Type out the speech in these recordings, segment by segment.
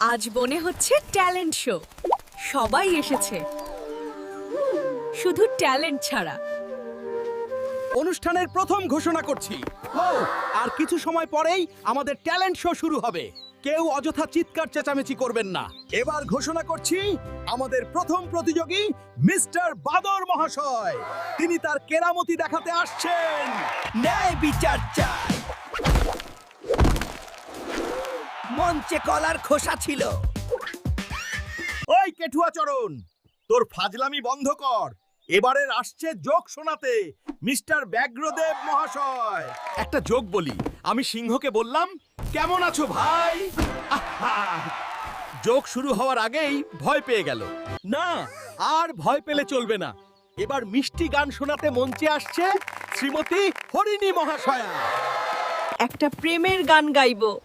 আজ মনে হচ্ছে ট্যালেন্ট শো। সবাই এসেছে। শুধু ট্যালেন্ট ছাড়া। অনুষ্ঠানের প্রথম ঘোষণা করছি। ও আর কিছু সময় পরেই আমাদের ট্যালেন্ট শো শুরু হবে। কেউ অযথা চিৎকার চেঁচামেচি করবেন না। এবার ঘোষণা করছি আমাদের প্রথম প্রতিযোগী মিস্টার বাদর মহাশয়। তিনি তার কেরামতি দেখাতে আসছেন। ন্যায় বিচার চাই। মঞ্চে কলার খোসা ছিল। ওই কেঠুয়া চরণ তোর ফাজলামি বন্ধ কর। এবারের আসছে যোগ শোনাতে মিস্টার ব্যাঘ্রদেব মহাশয়। একটা যোগ বলি আমি সিংহকে বললাম কেমন আছো ভাই! যোগ শুরু হওয়ার আগেই ভয় পেয়ে গেল। না আর ভয় পেলে চলবে না। এবার মিষ্টি গান শোনাতে মঞ্চে আসছে শ্রীমতী হরিণী মহাশয়া। একটা প্রেমের গান গাইবো।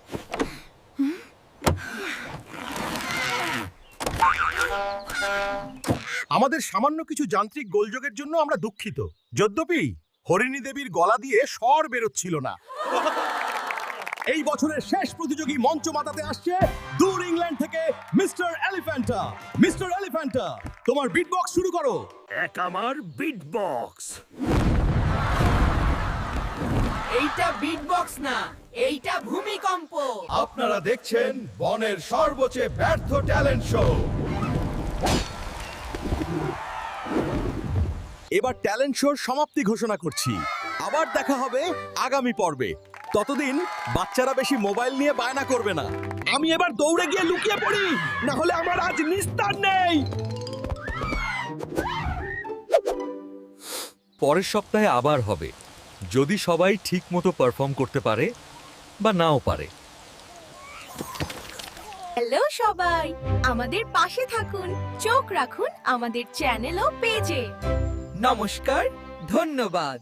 আমাদের সামান্য কিছু যান্ত্রিক গোলযোগের জন্য আমরা দুঃখিত। যদ্যপি হরিণী দেবীর গলা দিয়ে স্বর বেরোচ্ছিল না। এই বছরের শেষ প্রতিযোগী মঞ্চ মাতাতে আসছে দূর ইংল্যান্ড থেকে মিস্টার এলিফ্যান্টা। মিস্টার এলিফ্যান্টা তোমার বিটবক্স শুরু করো। এক আমার বিট বক্স এইটা বিটবক্স না এইটা ভূমিকম্প। আপনারা দেখছেন বনের সর্বোচ্চ ব্যর্থ ট্যালেন্ট শো এবার ট্যালেন্ট শোর সমাপ্তি ঘোষণা করছি। আবার দেখা হবে আগামী পর্বে। ততদিন বাচ্চারা বেশি মোবাইল নিয়ে বায়না করবে না। আমি এবার দৌড়ে গিয়ে লুকিয়ে পড়ি। না হলে আমার আজ নিস্তার নেই। পরের সপ্তাহে আবার হবে। যদি সবাই ঠিকমতো পারফর্ম করতে পারে বা নাও পারে। হ্যালো সবাই আমাদের পাশে থাকুন চোখ রাখুন আমাদের চ্যানেল ও পেজে। নমস্কার ধন্যবাদ।